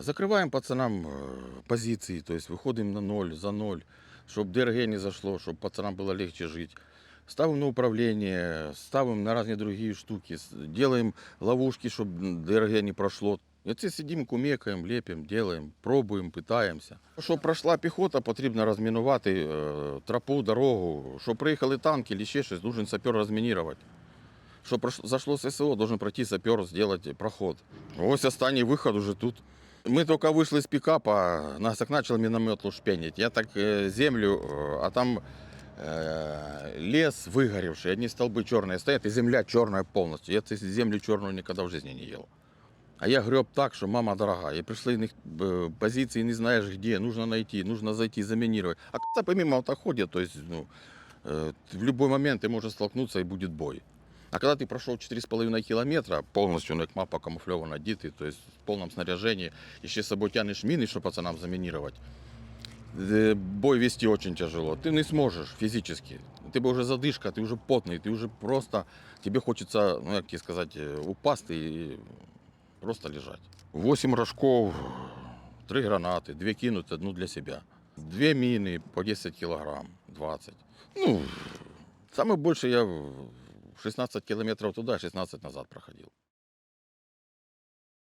Закриваємо пацанам е, позиції, тобто виходимо на ноль, за ноль, щоб ДРГ не зашло, щоб пацанам було легче жити. Ставимо на управління, ставимо на різні другі штуки, делаем ловушки, щоб ДРГ не пройшло. І це сидимо, кумекаємо, лепимо, делаємо, пробуємо, питаємося. Щоб пройшла піхота, потрібно розмінувати е, тропу, дорогу. Щоб приїхали танки чи ще щось, должен сапер розмінувати. Щоб зашло ССО, должен пройти сапер, зробити проход. Ось останній виход уже тут. Ми тільки вийшли з пікапа, нас як почали міномет лушпенить. Я так е, землю, е, а там е, лес вигорівший, одні столби чорні стоять, і земля чорна повністю. Я цю землю чорну ніколи в житті не їв. А я греб так, що мама дорога. І прийшли в них е, позиції, не знаєш де, нужно знайти, нужно зайти, замінувати. А коли помимо автохода, то есть, ну, э, в любой момент ты можешь столкнуться и будет бой. А когда ты прошел 4,5 километра, полностью, ну, как мапа камуфлирована, одетый, то есть в полном снаряжении, еще с собой тянешь мины, чтобы пацанам заминировать, э, бой вести очень тяжело. Ты не сможешь физически. Ты бы уже задышка, ты уже потный, ты уже просто, тебе хочется, ну, как тебе сказать, э, упасть и просто лежать. 8 рожков, 3 гранаты, 2 кинуть, одну для себя. Две мины по 10 килограмм, 20. Ну, самое больше я 16 километров туда, 16 назад проходил.